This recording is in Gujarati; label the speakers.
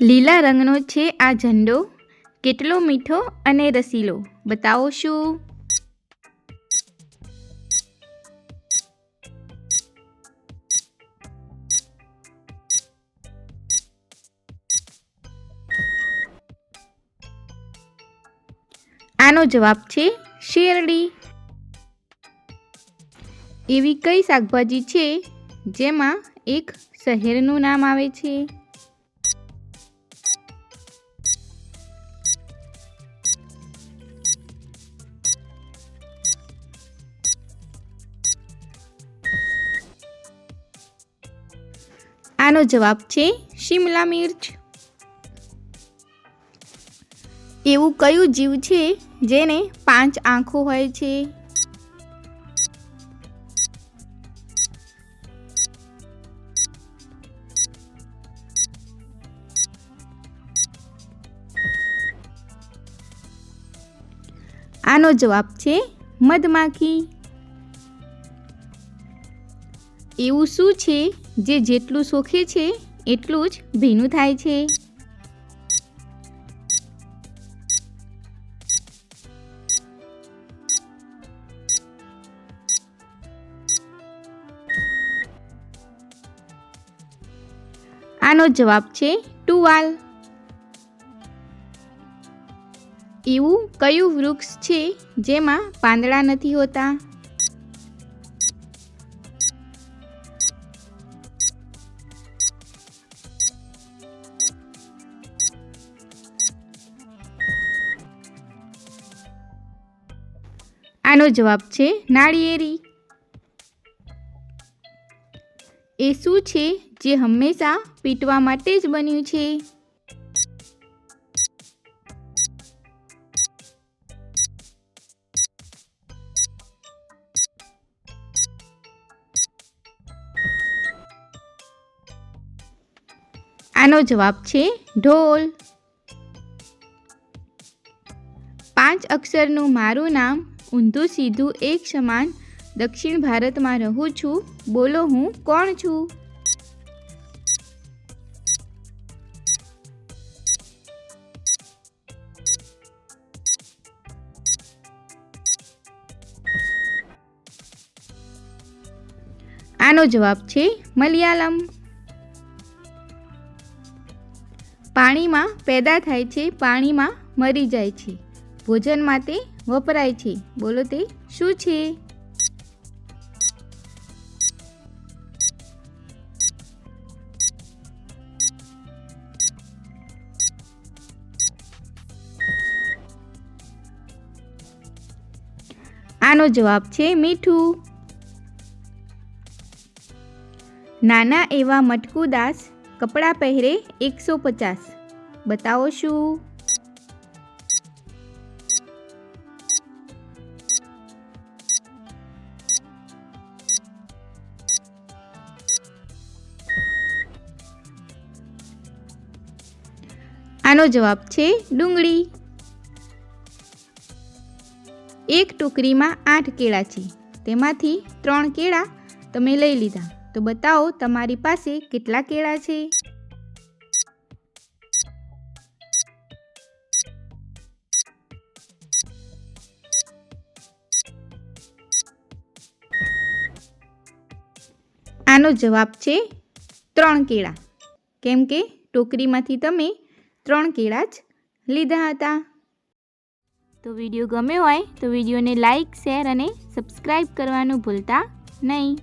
Speaker 1: લીલા રંગનો છે આ ઝંડો. કેટલો મીઠો અને રસીલો. બતાવો શું? આનો જવાબ છે શેરડી. એવી કઈ શાકભાજી છે જેમાં એક શહેરનું નામ આવે છે? આનો જવાબ છે શિમલા મિર્ચ. એવું કયું જીવ છે જેને પાંચ આંખો હોય છે? આનો જવાબ છે મધમાખી. એવું શું છે જે જેટલું સોખે છે એટલું જ ભીનું થાય છે? આનો જવાબ છે ટુવાલ. એવું કયું વૃક્ષ છે જેમાં પાંદડા નથી હોતા? આનો જવાબ છે નાળિયેરી એ શું છે જે હંમેશા પીટવા માટે જ બન્યું છે? આનો જવાબ છે ઢોલ. પાંચ અક્ષરનું મારું નામ ઊંધું સીધું એક સમાન દક્ષિણ ભારતમાં રહું છું. બોલો હું કોણ છું? આનો જવાબ છે મલયાલમ. પાણીમાં પેદા થાય છે, પાણીમાં મરી જાય છે. ભોજન માટે વપરાય છે. બોલો તે શું છે? આનો જવાબ છે મીઠું. નાના એવા મટકુદાસ કપડાં પહેરે એકસો પચાસ. બતાવો શું? આનો જવાબ છે ડુંગળી. એક ટોકરીમાં આઠ કેળા છે. તેમાંથી ત્રણ કેળા તમે લઈ લીધા. તો બતાવો તમારી પાસે કેટલા કેળા છે? આનો જવાબ છે ત્રણ કેળા. કેમ કે ટોકરીમાંથી તમે ત્રણ કેળા જ લીધા હતા. તો વીડિયો ગમ્યો હોય તો વિડીયોને લાઈક, શેર અને સબસ્ક્રાઈબ કરવાનું ભૂલતા નહીં.